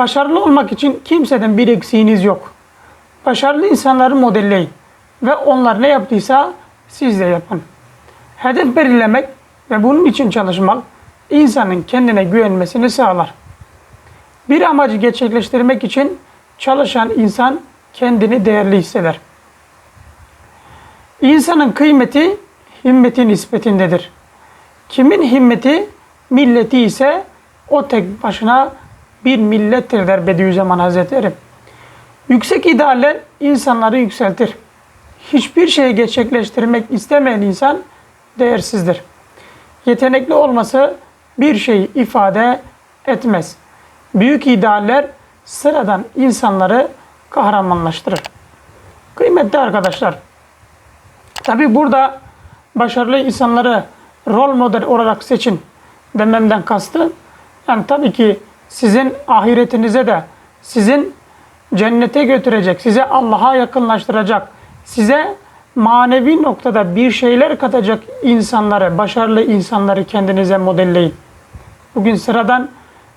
Başarılı olmak için kimseden bir eksiğiniz yok. Başarılı insanları modelleyin ve onlar ne yaptıysa siz de yapın. Hedef belirlemek ve bunun için çalışmak insanın kendine güvenmesini sağlar. Bir amacı gerçekleştirmek için çalışan insan kendini değerli hisseder. İnsanın kıymeti himmeti nispetindedir. Kimin himmeti milleti ise o tek başına bir millettir der Bediüzzaman Hazretleri. Yüksek idealler insanları yükseltir. Hiçbir şeyi gerçekleştirmek istemeyen insan değersizdir. Yetenekli olması bir şeyi ifade etmez. Büyük idealler sıradan insanları kahramanlaştırır. Kıymetli arkadaşlar, tabi burada başarılı insanları rol model olarak seçin dememden kastı, yani tabii ki sizin ahiretinize de, sizin cennete götürecek, size Allah'a yakınlaştıracak, size manevi noktada bir şeyler katacak insanları, başarılı insanları kendinize modelleyin. Bugün sıradan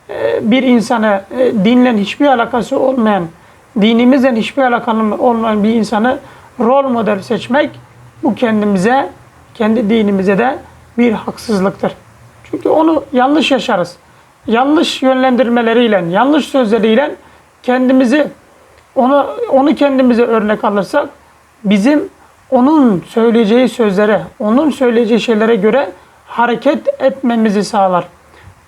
e, bir insanı e, dinle hiçbir alakası olmayan, dinimizle hiçbir alakalı olmayan bir insanı rol model seçmek bu kendimize, kendi dinimize de bir haksızlıktır. Çünkü onu yanlış yaşarız. Yanlış yönlendirmeleriyle, yanlış sözleriyle kendimizi onu onu kendimize örnek alırsak bizim onun söyleyeceği sözlere, onun söyleyeceği şeylere göre hareket etmemizi sağlar.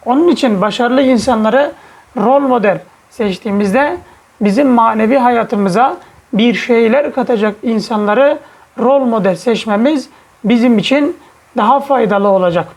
Onun için başarılı insanları rol model seçtiğimizde bizim manevi hayatımıza bir şeyler katacak insanları rol model seçmemiz bizim için daha faydalı olacak.